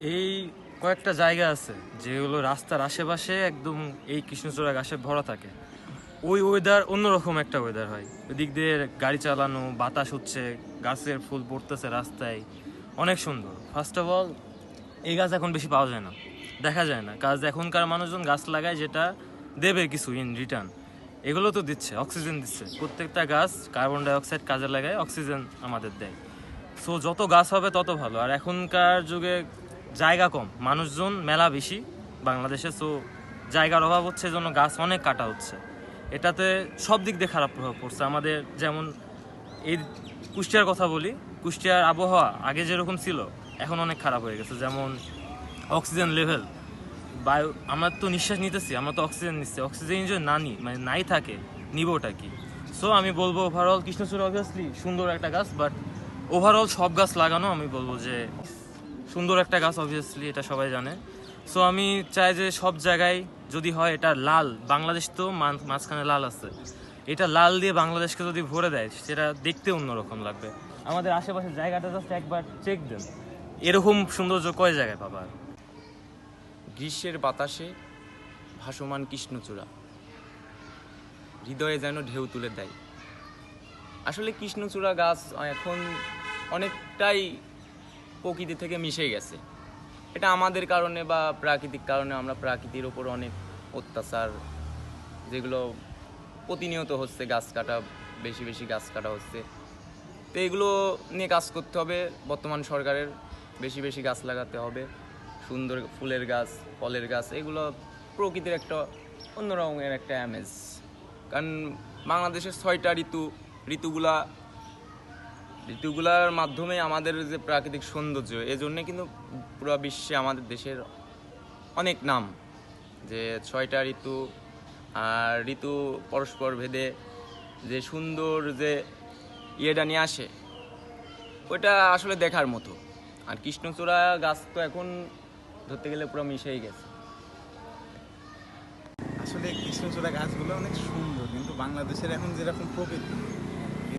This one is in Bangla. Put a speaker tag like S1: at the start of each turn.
S1: এই কয়েকটা জায়গা আছে, যেগুলো রাস্তার আশেপাশে একদম এই কৃষ্ণচূড়া গাছে ভরা থাকে। ওই ওয়েদার অন্যরকম একটা ওয়েদার হয়। ওই দিক দিয়ে গাড়ি চালানো, বাতাস হচ্ছে, গাছের ফুল পড়তেছে রাস্তায়। অনেক সুন্দর। ফার্স্ট অফ অল এই গাছ এখন বেশি পাওয়া যায় না। দেখা যায় না। কাজ এখনকার মানুষজন গাছ লাগায় যেটা দেবে কিছু ইন রিটার্ন এগুলো তো দিচ্ছে অক্সিজেন দিচ্ছে। প্রত্যেকটা গাছ কার্বন ডাই অক্সাইড কাজে লাগায় অক্সিজেন আমাদের দেয়। সো যত গাছ হবে তত ভালো। আর এখনকার যুগে জায়গা কম, মানুষজন মেলা বেশি বাংলাদেশে সো জায়গার অভাব হচ্ছে জন্য গাছ অনেক কাটা হচ্ছে। এটাতে সব দিক দিয়ে খারাপ প্রভাব পড়ছে। আমাদের যেমন এই কুষ্টিয়ার কথা বলি, কুষ্টিয়ার আবহাওয়া আগে যেরকম ছিল, এখন অনেক খারাপ হয়ে গেছে। যেমন অক্সিজেন লেভেল বায়ু, আমরা তো নিঃশ্বাস নিতেছি, আমরা তো অক্সিজেন নিচ্ছি। অক্সিজেন যদি না নিই মানে নাই থাকে, নিবটা কি? সো আমি বলব ওভারঅল কৃষ্ণচূড়া অবভিয়াসলি সুন্দর একটা গাছ বাট ওভারঅল সব গাছ লাগানো আমি বলব যে সুন্দর একটা গাছ অবভিয়াসলি এটা সবাই জানে। সো আমি চাই যে সব জায়গায় যদি হয়, এটা লাল, বাংলাদেশ তো মাঝখানে লাল আছে। এটা লাল দিয়ে বাংলাদেশকে যদি ভরে দেয়, সেটা দেখতে অন্যরকম লাগবে। আমাদের আশেপাশের জায়গাটা জাস্ট একবার চেক দেন। এরকম সৌন্দর্য কয় জায়গায় পাবা
S2: গ্রীষ্মের বাতাসে ভাসমান কৃষ্ণচূড়া। হৃদয়ে যেন ঢেউ তুলে দেয়। আসলে কৃষ্ণচূড়া গাছ এখন অনেকটাই প্রকৃতি থেকে মিশে গেছে। এটা আমাদের কারণে বা প্রাকৃতিক কারণে আমরা প্রকৃতির ওপর অনেক অত্যাচার, যেগুলো প্রতিনিয়ত হচ্ছে, গাছ কাটা, বেশি বেশি গাছ কাটা হচ্ছে। তো এগুলো নিয়ে কাজ করতে হবে। বর্তমান সরকারের বেশি বেশি গাছ লাগাতে হবে। সুন্দর ফুলের গাছ, ফলের গাছ, এগুলো প্রকৃতির একটা অন্য রকমের একটা অ্যামেজ কারণ বাংলাদেশের ছয়টা ঋতু, ঋতুগুলা ঋতুগুলার মাধ্যমে আমাদের যে প্রাকৃতিক সৌন্দর্য, এজন্যে কিন্তু পুরো বিশ্বে আমাদের দেশের অনেক নাম, যে ছয়টা ঋতু, আর ঋতু পরস্পর ভেদে যে সুন্দর যে ইয়েটা নিয়ে আসে, ওইটা আসলে দেখার মতো। আর কৃষ্ণচূড়া গাছ তো এখন ধরতে গেলে পুরো মিশেই গেছে।
S3: আসলে কৃষ্ণচূড়া গাছগুলো অনেক সুন্দর, কিন্তু বাংলাদেশের এখন যেরকম প্রকৃতি